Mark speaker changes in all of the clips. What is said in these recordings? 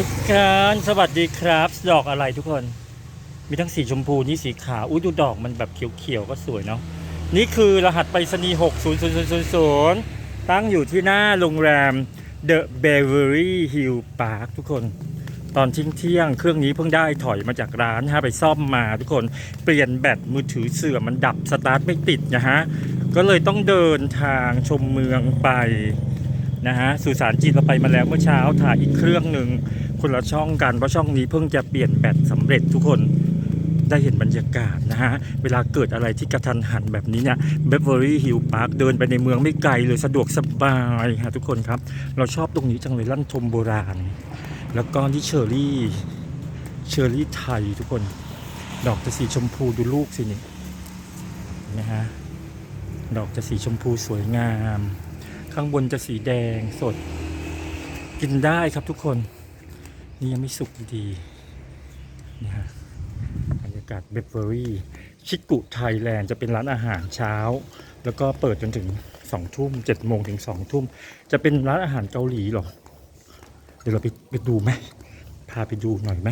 Speaker 1: ทุกคนสวัสดีครับ ดอกอะไรทุกคน มีทั้งสีชมพูนี่สีขาวอุ้ยดูดอกมันแบบเขียวๆก็สวยเนาะนี่คือรหัสไปรษณีย์60000 ตั้งอยู่ที่หน้าโรงแรม The Beverly Hill Park ทุกคน ตอนทิ้งเที่ยงเครื่องนี้เพิ่งได้ถอยมาจากร้านฮะไปซ่อมมาทุกคนเปลี่ยนแบตมือถือเสื่อมมันดับสตาร์ทไม่ติดนะฮะ ก็เลยต้องเดินทางชมเมืองไปนะฮะสุสานจีนเราไปมาแล้วเมื่อเช้าถ่ายอีกเครื่องหนึ่ง คนละช่องกันเพราะช่องนี้เพิ่งจะเปลี่ยนแบตสำเร็จทุกคนได้เห็นบรรยากาศนะฮะ เวลาเกิดอะไรที่กระทันหันแบบนี้เนี่ยเบเวอรี่ฮิลพาร์คเดินไปในเมืองไม่ไกลเลยสะดวกสบายฮะทุกคนครับ เราชอบตรงนี้จังเลยลั่นทมโบราณ แล้วก็ที่เชอร์รี่เชอร์รี่ไทยทุกคน ดอกจะสีชมพูดูลูกสินี่นะฮะดอกจะสีชมพูสวยงาม ข้างบนจะสีแดงสด กินได้ครับทุกคน นี่ยังไม่สุกดีนี่ฮะบรรยากาศเบเวอรี่ชิกุไทยแลนด์จะเป็นร้านอาหารเช้า แล้วก็เปิดจนถึงสองทุ่มเจ็ดโมงถึงสองทุ่ม จะเป็นร้านอาหารเกาหลีหรอ เดี๋ยวเราไปไปดูไหมพาไปดูหน่อยไหม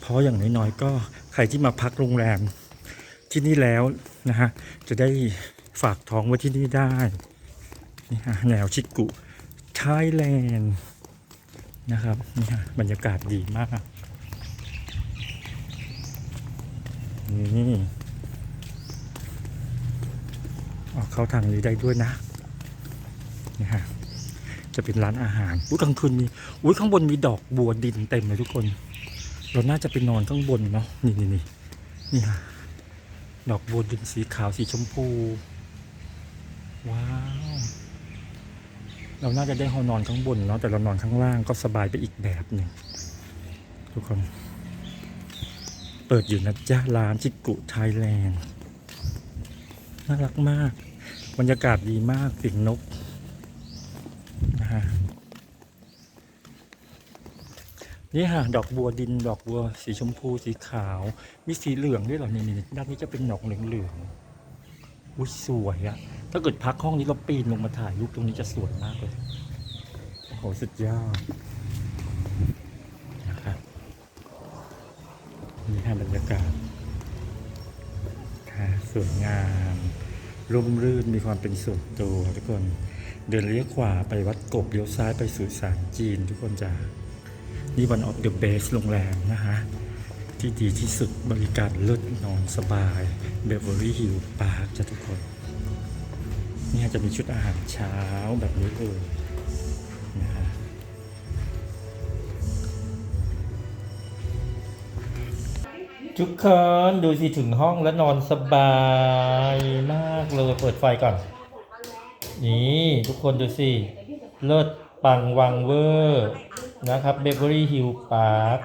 Speaker 1: เพราะอย่างน้อยๆก็ใครที่มาพักโรงแรมที่นี่แล้วนะฮะจะได้ฝากท้องไว้ที่นี่ได้นี่ฮะแนวชิกุไทยแลนด์ นะครับนี่ฮะบรรยากาศดีมากนี่ออกเข้าทางนี้ได้ด้วยนะนี่ฮะจะเป็นร้านอาหารอุ้ยกลางคืนมีอุ้ยข้างบนมีดอกบัวดินเต็มเลยทุกคน เราน่าจะไปนอนข้างบนเนาะนี่นี่นี่นี่ฮะดอกบัวดินสีขาวสีชมพู ว้า เราน่าจะได้ห้องนอนข้างบนเนาะแต่เรานอนข้างล่างก็สบายไปอีกแบบหนึ่งทุกคน เปิดอยู่นะจ๊ะร้านชิกุไทยแลนด์น่ารักมาก บรรยากาศดีมากเสียงนกนะฮะนี่ฮะดอกบัวดินดอกบัวสีชมพูสีขาว มีสีเหลืองด้วยเหรอนี่นี่ด้านนี้จะเป็นดอกเหลืองๆอุ้ยสวยอะ ถ้าเกิดพักห้องนี้เราปีนลงมาถ่ายรูปตรงนี้จะสวยมากเลย โอ้โห สุดยอดนะครับนี่ฮะบรรยากาศค่ะสวยงามร่มรื่นมีความเป็นส่วนตัวทุกคน เดินเลี้ยวขวาไปวัดกบเลี้ยวซ้ายไปสุสานจีนทุกคนจะนี่วันออฟเดอะเบสโรงแรมนะฮะ ที่ดีที่สุดบริการเลิศนอนสบายเบเวอรี่ฮิลพาร์คจ้ะทุกคน เนี่ยจะมีชุดอาหารเช้าแบบนี้เลยนะฮะทุกคนดูสิถึงห้องแล้วนอนสบายมากเลยเปิดไฟก่อน นี่ทุกคนดูสิ เลิศปังวังเวอร์ นะครับเบเ v อรี่ฮิลพาร์ค